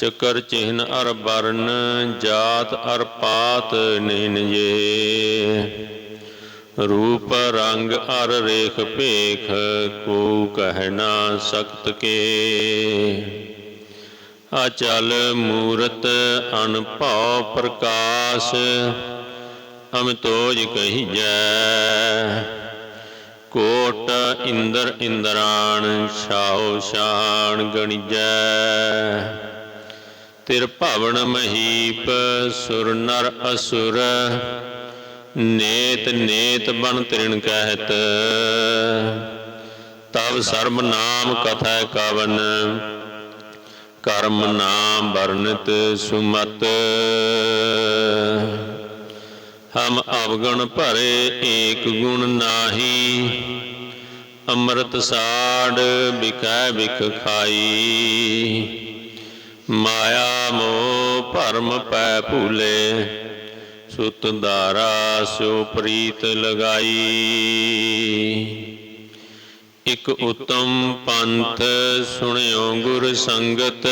ਚਕਰ ਚਿਹਨ ਅਰ burn, ਜਾਤ ਅਰ ਪਾਤ ਨਿਨ ਜੇ। ਰੂਪ ਰੰਗ ਅਰ ਰੇਖ ਭੇਖ ਕੋ ਕਹਿ ਨਾ ਸਕਤ ਕੇ। ਅਚਲ ਮੂਰਤ ਅਨਭਉ ਪ੍ਰਕਾਸ਼, ਅਮਿਤੋਜ ਕਹੀਜੈ। ਕੋਟ ਇੰਦਰ ਇੰਦਰਾਣ, ਛਾਉ ਸ਼ਾਨ ਗਣਿਜੈ। ਤਿਰ ਭਵਨ ਮਹੀਪ, ਸੁਰ ਨਰ ਅਸੁਰ, ਨੇਤ ਨੇਤ ਬਨ ਤ੍ਰਿਣ ਕਹਿਤ। ਤਬ ਸਰਬ ਨਾਮ ਕਥੈ ਕਵਨ, ਕਰਮ ਨਾਮ ਵਰਣਿਤ ਸੁਮਤ। ਹਮ ਅਵਗਣ ਭਰੇ ਏਕ ਗੁਣ ਨਾਹੀ, ਅੰਮ੍ਰਿਤ ਸਾੜ ਬਿਕੈ ਬਿਖ ਖਾਈ। ਮਾਇਆ ਮੋਹ ਭਰਮ ਪੈ ਭੂਲੇ, ਸੁਤ ਧਾਰਾ ਸਿਉ ਪ੍ਰੀਤ ਲਗਾਈ। ਇਕ ਉਤਮ ਪੰਥ ਸੁਣਿਓ ਗੁਰ ਸੰਗਤ,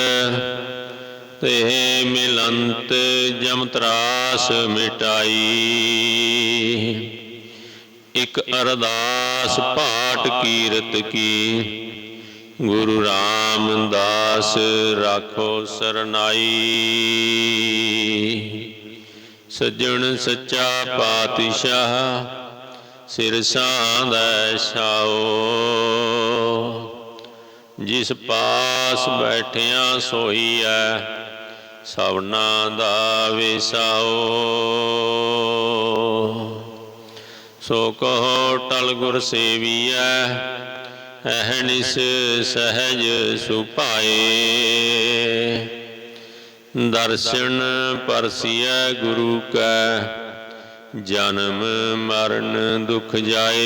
ਤੇ ਮਿਲੰਤ ਜਮ ਤਰਾਸ ਮਿਟਾਈ। ਇਕ ਅਰਦਾਸ ਪਾਠ ਕੀਰਤ ਕੀ ਗੁਰੂ ਰਾਮਦਾਸ ਰਾਖੋ ਸਰਨਾਈ। ਸੱਜਣ ਸੱਚਾ ਪਾਤਸ਼ਾਹ, ਸਿਰ ਸਾਂਦਾ ਛਾਓ। ਜਿਸ ਪਾਸ ਬੈਠਿਆਂ ਸੋਈ ਐ, ਸਭਨਾ ਦਾ ਵਿਸਾਓ। ਸੋ ਕਹੋ ਟਲ ਗੁਰ ਸੇਵੀਐ ਅਹਨਿਸ ਸਹਜ ਸੁਭਾਏ। ਦਰਸ਼ਨ ਪਰਸੀਐ ਗੁਰੂ ਕੈ, ਜਨਮ ਮਰਨ ਦੁਖ ਜਾਏ।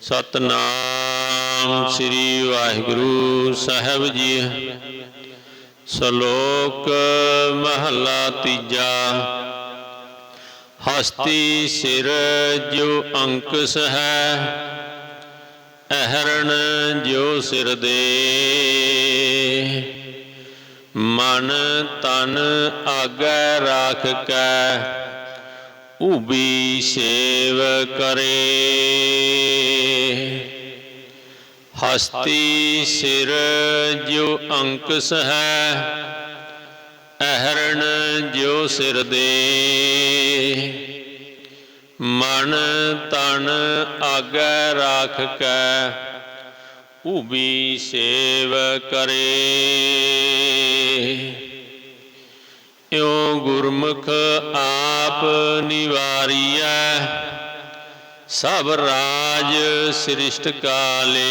ਸਤਨਾਮ ਸ੍ਰੀ ਵਾਹਿਗੁਰੂ ਸਾਹਿਬ ਜੀ। ਸ਼ਲੋਕ ਮਹਲਾ ਤੀਜਾ। ਹਸਤੀ ਸਿਰ ਜੋ ਅੰਕਸ ਹੈ, ਅਹਰਣ ਜੋ ਸਿਰ ਦੇ। ਮਨ ਤਨ ਆਗੈ ਰਾਖ ਕੈ ਉਬੀ ਸੇਵ ਕਰੇ। ਹਸਤੀ ਸਿਰ ਜੋ ਅੰਕਸ ਹੈ ਅਹਰਣ ਜੋ ਸਿਰ ਦੇ। ਮਨ ਤਨ ਆਗੈ ਰਾਖ ਕੈ ਉਬੀ ਸੇਵ ਕਰੇ। ਇਉ ਗੁਰਮੁਖ ਆਪ ਨਿਵਾਰੀਐ, ਸਭ ਰਾਜ ਸ੍ਰਿਸ਼ਟ ਕਾਲੇ।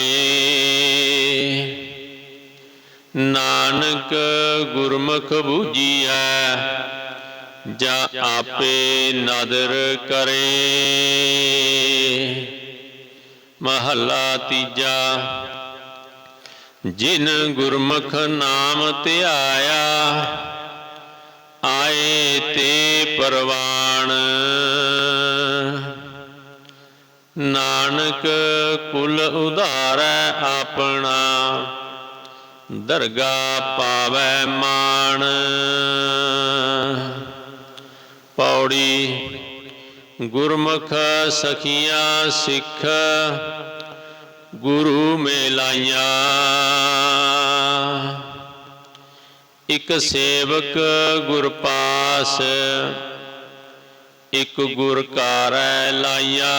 ਨਾਨਕ ਗੁਰਮੁਖ ਬੂਜੀਐ ਜਾ ਆਪੇ ਨਦਰ ਕਰੇ। ਮਹੱਲਾ ਤੀਜਾ, ਜਿਨ ਗੁਰਮੁਖ ਨਾਮ ਧਿਆਇਆ, ਆਏ ਤੇ ਪਰਵਾਣ। ਨਾਨਕ ਕੁਲ ਉਧਾਰੈ ਆਪਣਾ ਦਰਗਾ ਪਾਵੈ ਮਾਣ। ਪੌੜੀ ਗੁਰਮੁਖ ਸਖੀਆਂ ਸਿੱਖ ਗੁਰੂ ਮੇਲਾਈਆਂ। ਇਕ ਸੇਵਕ ਗੁਰ ਪਾਸ ਇਕ ਗੁਰ ਕਾਰੈ ਲਾਇਆ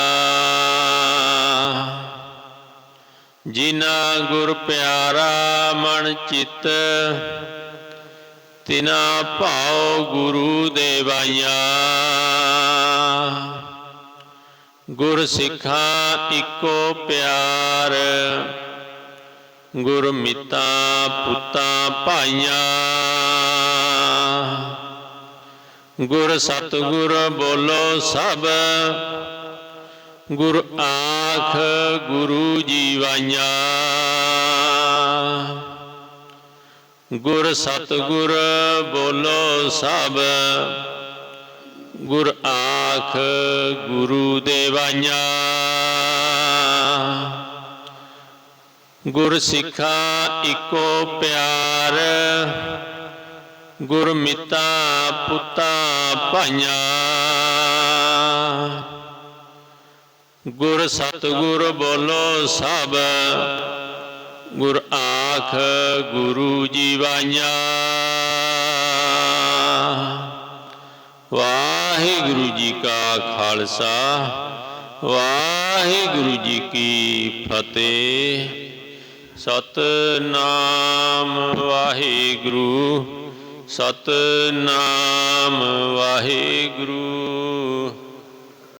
ਜਿਨਾ ਗੁਰ ਪਿਆਰਾ ਮਨ ਚਿਤ ਤਿਨਾ ਭਾਉ ਗੁਰੂ ਦੇਵਾਈਆਂ। ਗੁਰ ਸਿੱਖਾ ਇੱਕੋ ਪਿਆਰ, ਗੁਰ ਮਿੱਤਾ ਪੁੱਤਾਂ ਭਾਈਆਂ। ਗੁਰ ਸਤਿਗੁਰ ਬੋਲੋ ਸਭ ਗੁਰ ਆਖ ਗੁਰੂ ਜੀਵਾਈਆਂ। ਗੁਰ ਸਤਿਗੁਰ ਬੋਲੋ ਸਭ। ਗੁਰ ਆਖ ਗੁਰੂ ਦੇਵਾਈਆਂ। ਗੁਰ ਸਿੱਖਾ ਇੱਕੋ ਪਿਆਰ। ਗੁਰ ਮਿੱਤਾ ਪੁੱਤਾ ਭਾਈਆਂ। ਗੁਰ ਸਤਿਗੁਰ ਬੋਲੋ ਸਭ, ਗੁਰ ਆਖ ਗੁਰੂ ਜੀਵਾਈਆਂ। ਵਾਹਿਗੁਰੂ ਜੀ ਕਾ ਖਾਲਸਾ, ਵਾਹਿਗੁਰੂ ਜੀ ਕੀ ਫਤਿਹ। ਸਤਨਾਮ ਵਾਹਿਗੁਰੂ ਸਤਨਾਮ ਵਾਹਿਗੁਰੂ।